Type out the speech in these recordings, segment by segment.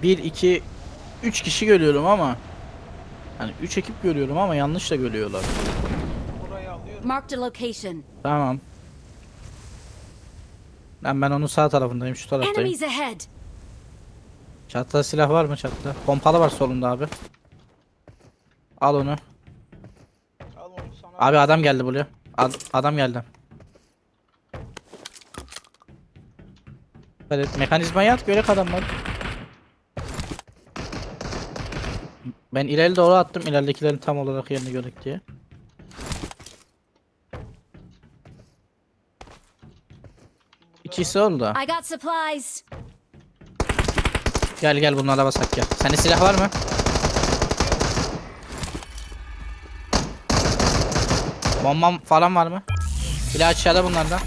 yani 1 2 3 kişi görüyorum ama hani 3 ekip görüyorum ama yanlış da görüyorlar. Marked a location. Tamam. Ben ben onun sağ tarafındayım, şu taraftayım. Enemies ahead. Çatıda silah var mı çatıda? Pompalı var solunda abi. Al onu. Al onu sana. Abi adam geldi buraya. Ad- adam geldi. Evet, mekanizmayı at görek adam var. Ben ileri doğru attım ileridekilerin tam olarak yerini görek diye. İkisi orada. I got supplies. Gel gel bunlara basak gel. Sende silah var mı? Bombam falan var mı? Silah aşağıda bunlardan.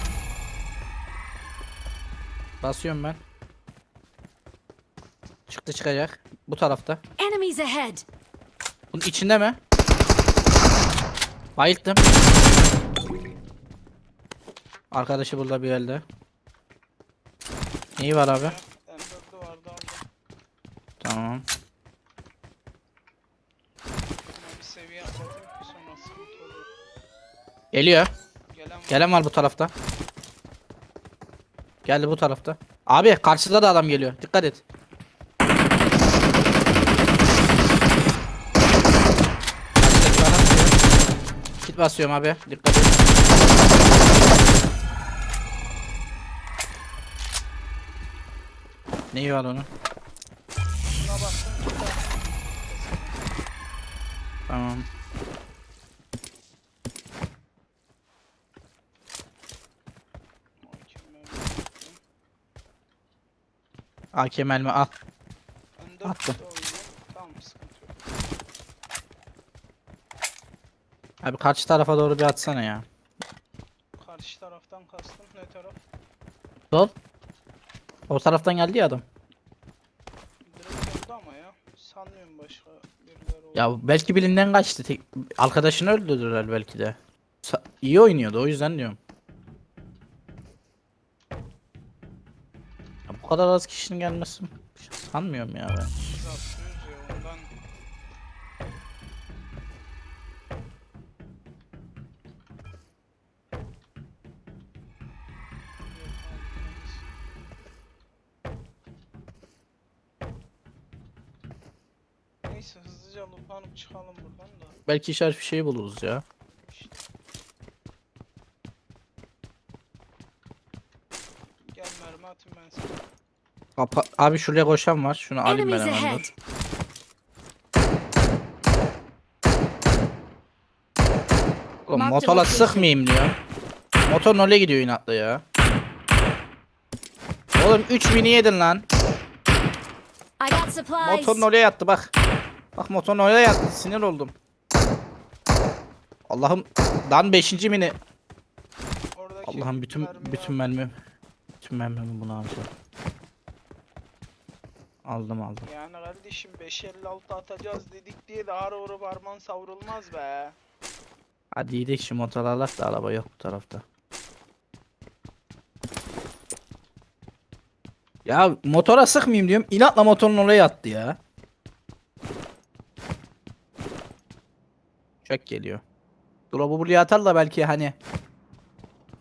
Basıyorum ben. Çıktı çıkacak. Bu tarafta. Enemies ahead. Bunun içinde mi? Bayılttım. Arkadaşı burada bir elde. İyi var abi. M4'ü vardı aldım. Tamam. Buna bir seviye atlatayım ki sonra sıkıntı olur. Geliyor. Gelen var. Gelen var bu tarafta. Geldi bu tarafta. Abi karşıda da adam geliyor. Dikkat et. Karşıda bana atıyor. Kit basıyorum abi. Dikkat et. Neyi var onun? Bir tane. Tamam. Mükemmel. AK mermi al. M4 Attım. de oynayayım. Tamam sıkıntı yok. Abi karşı tarafa doğru bir atsana ya. Karşı taraftan kastım. Ne taraf? Sol. O taraftan geldi ya adam. Direkt oldu ama ya. Sanmıyorum başka birileri oldu. Ya belki birinden kaçtı. Tek, arkadaşını öldürdüler belki de. Sa- iyi oynuyordu o yüzden diyorum. Ya bu kadar az kişinin gelmesi sanmıyorum ya ben. Biz Neyse hızlıca lootlanıp çıkalım buradan da. Belki işaret bir şey buluruz ya. İşte. Gel mermi atayım ben sana. Apa- abi şuraya koşan var. Şunu alayım ben Enemies hemen ahead. dur. Oğlum Mark the motorla location. sıkmayayım diyor. Motor nole gidiyor inatla ya. Oğlum 3 mini yedin lan. I got supplies. Motor nole yattı bak. Bak motor nole yattı. Sinir oldum. Allah'ım dan 5. mini. Allah'ım bütün bütün al. mermi bütün mermimi bunu alacağım. Aldım aldım. Yani kardeşim 556 atacağız dedik diye de ara ara parmağın savrulmaz be. Hadi gidelim şu motor alak da araba yok bu tarafta. Ya motora sıkmayayım diyorum. İnatla motorun oraya attı ya. Çok geliyor. Drop'u buraya atar da belki hani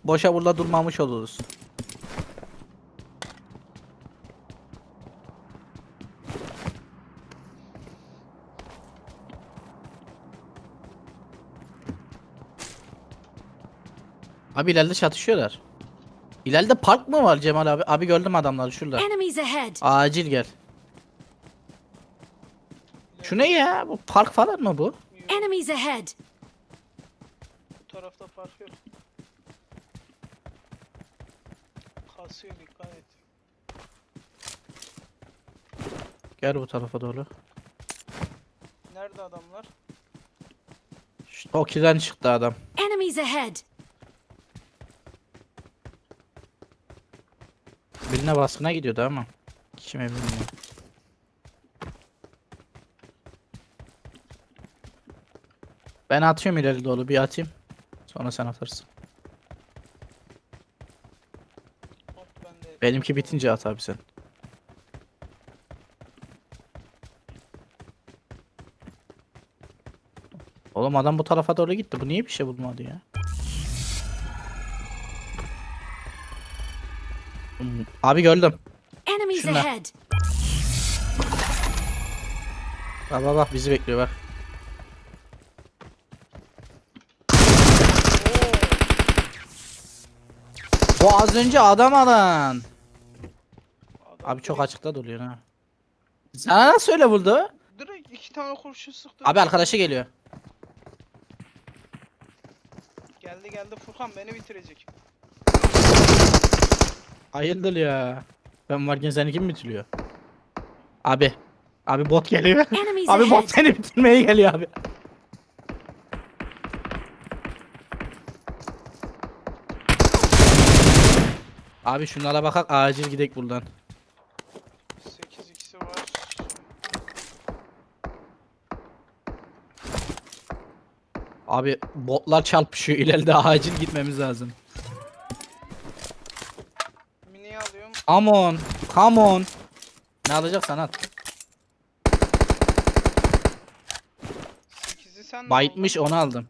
boşa burada durmamış oluruz. Abi ileride çatışıyorlar. İleride park mı var Cemal abi? Abi gördüm adamları şurada. Acil gel. Şu ne ya? Bu park falan mı bu? Enemies ahead. Bu tarafta fark yok. Kasıyor dikkat et. Gel bu tarafa doğru. Nerede adamlar? Şu Toki'den çıktı adam. Enemies ahead. Birine baskına gidiyordu ama. Kime bilmiyorum. Ben atıyorum ileri dolu bir atayım. Sonra sen atarsın. Benimki bitince at abi sen. Oğlum adam bu tarafa doğru gitti. Bu niye bir şey bulmadı ya? Abi gördüm. Şuna. Bak bak bak bizi bekliyor bak. Bu az önce adam alan. Adam Abi çok direkt- açıkta duruyor ha. Sana nasıl öyle vurdu? Direkt iki tane kurşun sıktı. Abi arkadaşı geliyor. Geldi geldi Furkan beni bitirecek. Hayırdır ya. Ben varken seni kim bitiriyor? Abi. Abi bot geliyor. Enemies abi bot seni bitirmeye geliyor abi. Abi şunlara bakak acil gidek buradan. 8 x'i var. Abi botlar çarpışıyor ileride acil gitmemiz lazım. Mini alıyorum. Come on. Come on. Ne alacaksan at. 8'i sen mi Bayitmiş aldın? onu aldım.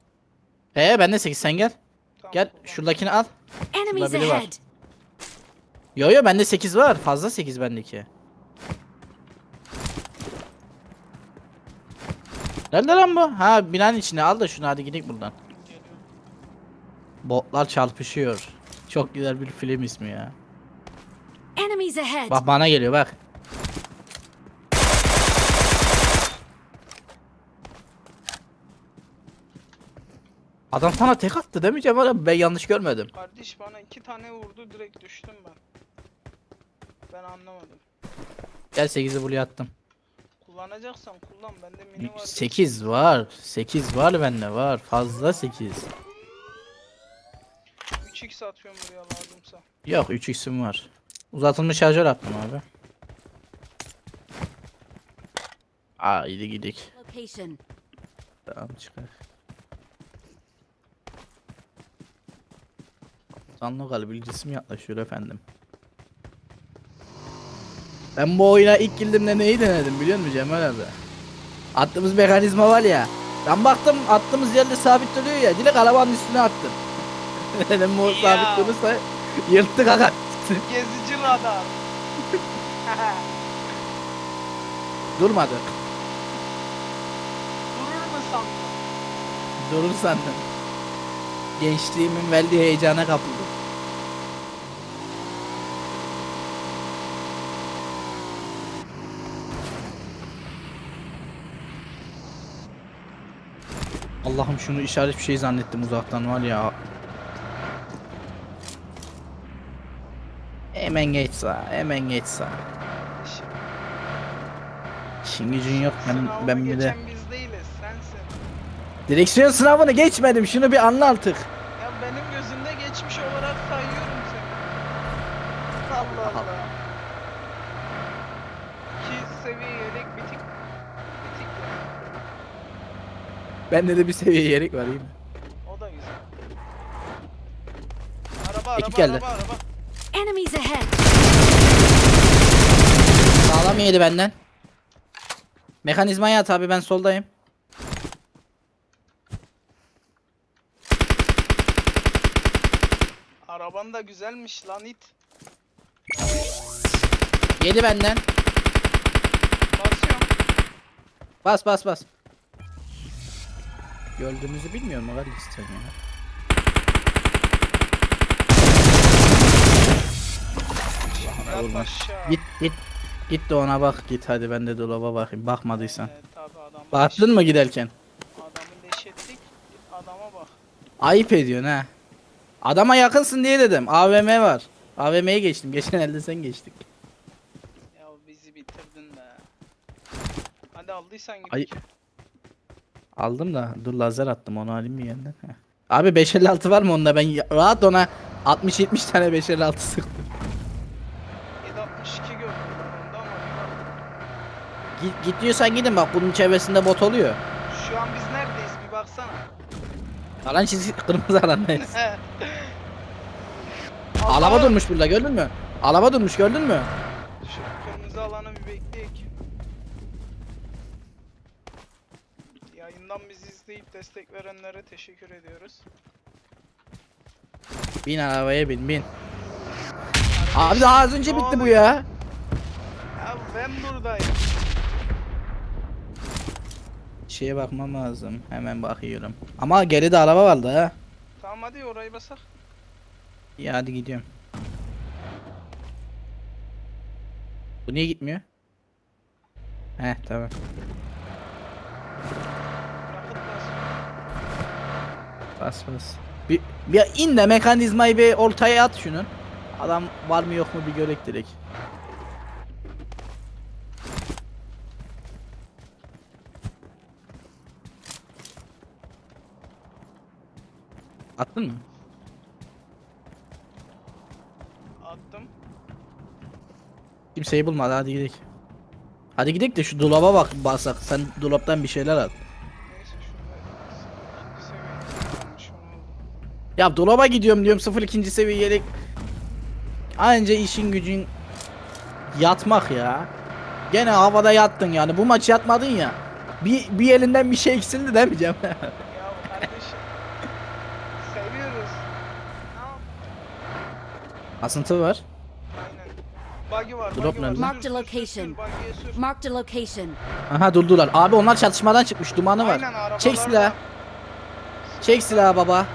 Ee ben de 8 sen gel. Tamam, Gel Furkan. şuradakini al. Enemies biri var. ahead. Yo yo bende 8 var. Fazla 8 bendeki. Nerede lan bu? Ha binanın içine al da şunu hadi gidelim buradan. Botlar çarpışıyor. Çok güzel bir film ismi ya. Bak bana geliyor bak. Adam sana tek attı değil mi Cemal abi? Ben yanlış görmedim. Kardeş bana iki tane vurdu direkt düştüm ben. Ben anlamadım. Gel 8'i buraya attım. Kullanacaksan kullan bende mini var. 8 var. 8 var bende var. Fazla 8. 3x atıyorum buraya lazımsa. Yok 3x'im var. Uzatılmış şarjör attım abi. Aa iyi gidik. Location. Tamam çıkar. San lokal bilgisi mi yaklaşıyor efendim? Ben bu oyuna ilk girdiğimde neyi denedim biliyor musun Cemal abi? Attığımız mekanizma var ya. Ben baktım attığımız yerde sabit duruyor ya. Direkt arabanın üstüne attım. Dedim bu sabit durursa yırttık aga. Gezici radar. Durmadı. Durur mu sandın? Durur sandım. Gençliğimin verdiği heyecana kapıldım. Allah'ım şunu işaret bir şey zannettim uzaktan var ya. Hemen geç sağa, hemen geç sağa. İşin gücün yok ben, Sınavı ben bir de. biz değiliz sensin. Direksiyon sınavını geçmedim şunu bir anla artık. Ya benim gözümde geçmiş olarak sayıyorum seni. Allah Allah. İki seviye yelek bitik. Bitik ya. Bende de bir seviye yerik var iyi mi? O da güzel. Araba araba Ekip geldi. araba araba. Enemies ahead. Sağlam yedi benden. Mekanizmayı at abi ben soldayım. Araban da güzelmiş lan it. Yedi benden. Basıyorum. Bas bas bas. Gördüğümüzü bilmiyorum o kadar sen ya. Yat aşağı. Git git. Git de ona bak git hadi ben de dolaba bakayım bakmadıysan. Evet, Baktın mı giderken? Adamı leş ettik. Adama bak. Ayıp ediyorsun ha. Adama yakınsın diye dedim. AVM var. AVM'ye geçtim. Geçen elde sen geçtik. Ya bizi bitirdin be. Hadi aldıysan git. Ay- Aldım da dur lazer attım onu alayım mı yeniden? Heh. Abi 556 var mı onda ben rahat ona 60-70 tane 556 sıktım. 762 gördüm onda ama. Git, git diyorsan gidin bak bunun çevresinde bot oluyor. Şu an biz neredeyiz bir baksana. Alan çizgi kırmızı alandayız. Alaba durmuş burada gördün mü? Alaba durmuş gördün mü? Şu kırmızı alanı bir bekleyek. Yayından bizi izleyip destek verenlere teşekkür ediyoruz. Bin arabaya bin bin. Abi daha az önce bitti bu ya. Ya ben buradayım. Şeye bakmam lazım. Hemen bakıyorum. Ama geride araba vardı ha. Tamam hadi orayı basak. İyi hadi gidiyorum. Bu niye gitmiyor? Heh tamam. Yakıt bas. Bas bas. Bir, bir in de mekanizmayı bir ortaya at şunun. Adam var mı yok mu bir görek direkt. Attın mı? Attım. Kimseyi bulmadı hadi gidelim. Hadi gidelim de şu dolaba bak basak. Sen dolaptan bir şeyler al. Neyse şurada ikinci seviyede varmış onu aldım. Ya dolaba gidiyorum diyorum 0 ikinci seviye yelek. Anca işin gücün yatmak ya. Gene havada yattın yani. Bu maç yatmadın ya. Bir, bir elinden bir şey eksildi demeyeceğim. Ya kardeşim. Seviyoruz. Asıntı var. Aynen. Buggy var. Drop buggy var. nerede? Marked location. buggy'ye sür. Marked a location. Aha durdular. Abi onlar çatışmadan çıkmış. Dumanı var. Aynen, arabalar Çek silahı. var. Çek silahı baba.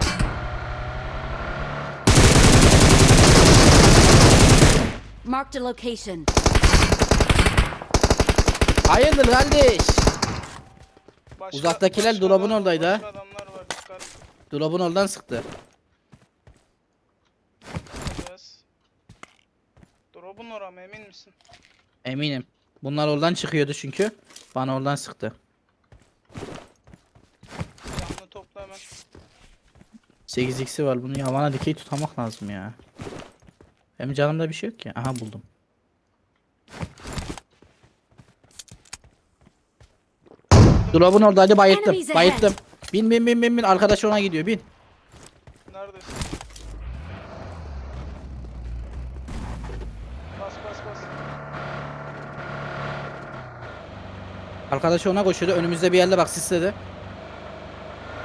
Marked a location. Hayırdır kardeş? Başka- Uzaktakiler başka dolabın adam- oradaydı ha. Adamlar var dikkat Dolabın oradan sıktı. edeceğiz. Drop'un ora mı emin misin? Eminim. Bunlar oradan çıkıyordu çünkü. Bana oradan sıktı. Canlı topla hemen. 8x'i var. Bunu yavana dikey tutamak lazım ya. Benim canımda bir şey yok ki. Aha buldum. Dolabın oradaydı bayıttım. Bayıttım. Bin bin bin bin bin. Arkadaş ona gidiyor bin. Neredesin? Bas bas bas. Arkadaş ona koşuyordu. Önümüzde bir yerde bak sisledi.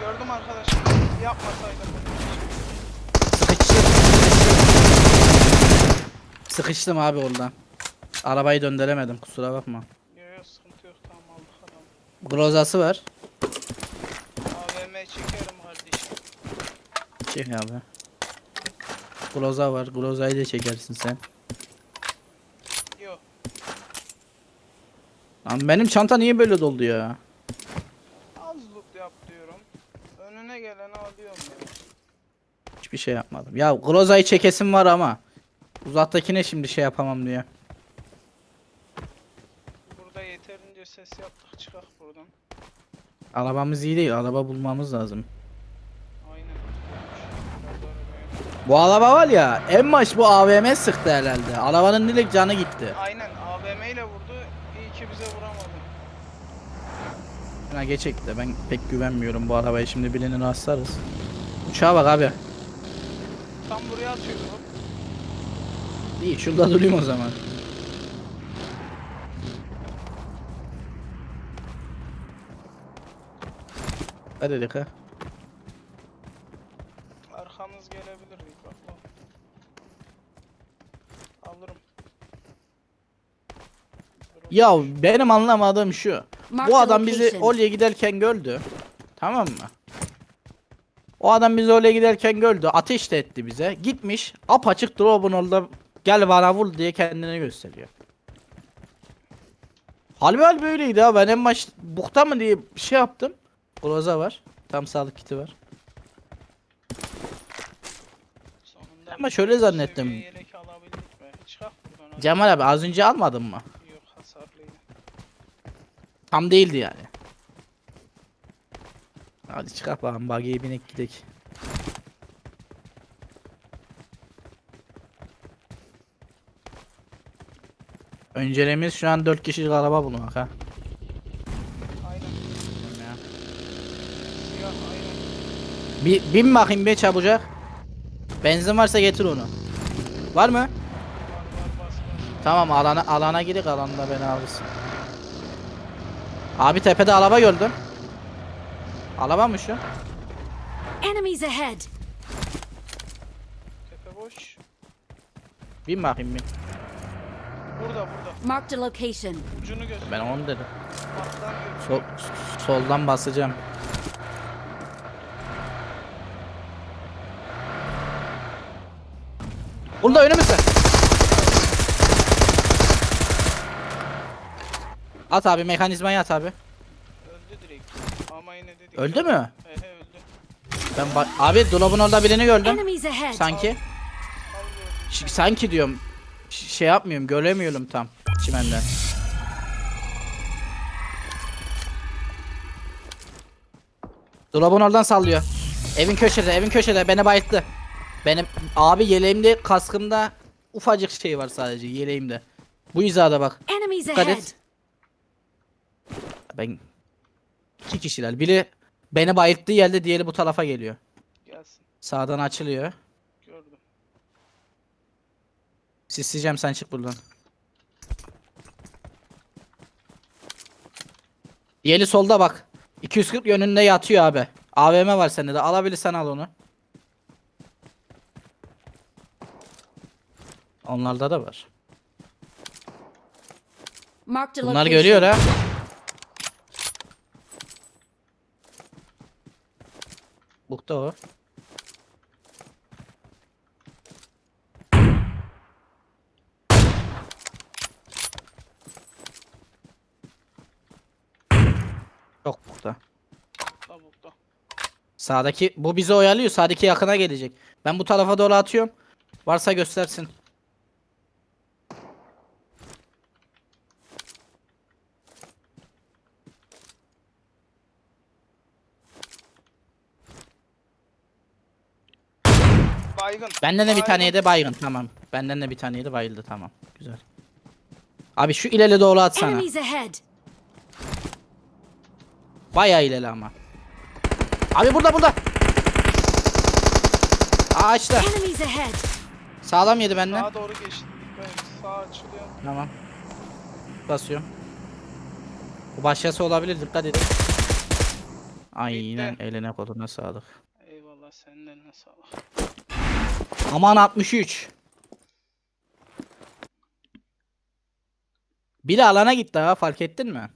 Gördüm arkadaşım. Yapmasaydım. Sıkıştım. Sıkıştım abi oradan. Arabayı döndüremedim kusura bakma. Yok yok sıkıntı yok tamam aldık adamı. Grozası var. AVM çekerim kardeşim. Çek abi. Groza var. Grozayı da çekersin sen. Yok. Lan benim çanta niye böyle doldu ya? Az loot yap diyorum. Önüne geleni alıyorum ya. Hiçbir şey yapmadım. Ya Groza'yı çekesim var ama uzaktakine şimdi şey yapamam diye. Burada yeterince ses yaptık çıkak buradan. Arabamız iyi değil. Araba bulmamız lazım. Aynen. Bu araba var ya en baş bu AVM sıktı herhalde. Arabanın direkt canı gitti. Aynen AVM ile vurdu. İyi ki bize vuramadı. Ha geçecek de ben pek güvenmiyorum bu arabaya şimdi birini rastlarız. Uçağa bak abi. Tam buraya atıyordu. İyi şurada durayım o zaman. Hadi dedik ha. Arkamız gelebilir bak. Alırım. Ya benim anlamadığım şu. Bu adam bizi oraya giderken gördü. Tamam mı? O adam bizi oraya giderken gördü. Ateş de etti bize. Gitmiş. Apaçık drop'un orada gel bana vur diye kendini gösteriyor. Halbuki hal böyleydi ha. Ben en baş bukta mı diye bir şey yaptım. Groza var. Tam sağlık kiti var. Sonunda Ama şöyle zannettim. seviye Yelek alabildik mi? Çıkak buradan. hadi. Cemal abi az önce almadın mı? Yok hasarlıydı. Tam değildi yani. Hadi çıkart bakalım buggy'ye binek gidek. Önceliğimiz şu an 4 kişilik araba bulmak ha. Aynen. Ya. Siyah aynen. Bir bin bakayım bir çabucak. Benzin varsa getir onu. Var mı? Var var bas bas. Tamam alana alana gidik alanda beni alırsın. Abi tepede araba gördüm. Araba mı şu? Enemies ahead! Tepe boş. Bin bakayım bin. Burada burada. Marked a location. Ucunu göster. Ben onu dedim. Alttan Sol, soldan basacağım. Burada önümüzde. At abi mekanizmayı at abi. Öldü direkt. Ama yine dedik. Öldü mü? He he öldü. Ben abi dolabın orada birini gördüm. Enemies ahead! Sanki. Al gördüm. Ş- sanki diyorum. Şey yapmıyorum, göremiyorum tam çimenden. Dolabın oradan sallıyor. Evin köşede, evin köşede beni bayılttı. Benim abi yeleğimde, kaskımda ufacık şey var sadece yeleğimde. Bu hizada bak. Enemies Dikkat ahead! et. Ben iki kişiler. Biri beni bayılttığı yerde diğeri bu tarafa geliyor. Gelsin. Sağdan açılıyor. Gördüm. Sisleyeceğim sen çık buradan. Yeli solda bak. 240 yönünde yatıyor abi. AVM var sende de. Alabilirsen al onu. Onlarda da var. Bunlar görüyor ha. Bukta o. Çok bukta. Tabukta. Sağdaki bu bizi oyalıyor. Sağdaki yakına gelecek. Ben bu tarafa doğru atıyorum. Varsa göstersin. Baygın. Benden de bir tane yedi baygın. Tamam. Benden de bir tane yedi bayıldı. Tamam. Güzel. Abi şu ileri doğru atsana. Bayağı ileri ama. Abi burada burada. Ağaçta. Enemies ahead! Sağlam yedi benden. Sağa doğru geçti. Dikkat et. Sağ açılıyor. Tamam. Basıyorum. Bu başkası olabilir dikkat edin. Aynen eline koluna sağlık. Eyvallah senin eline sağlık. Aman 63. Biri alana gitti ha fark ettin mi?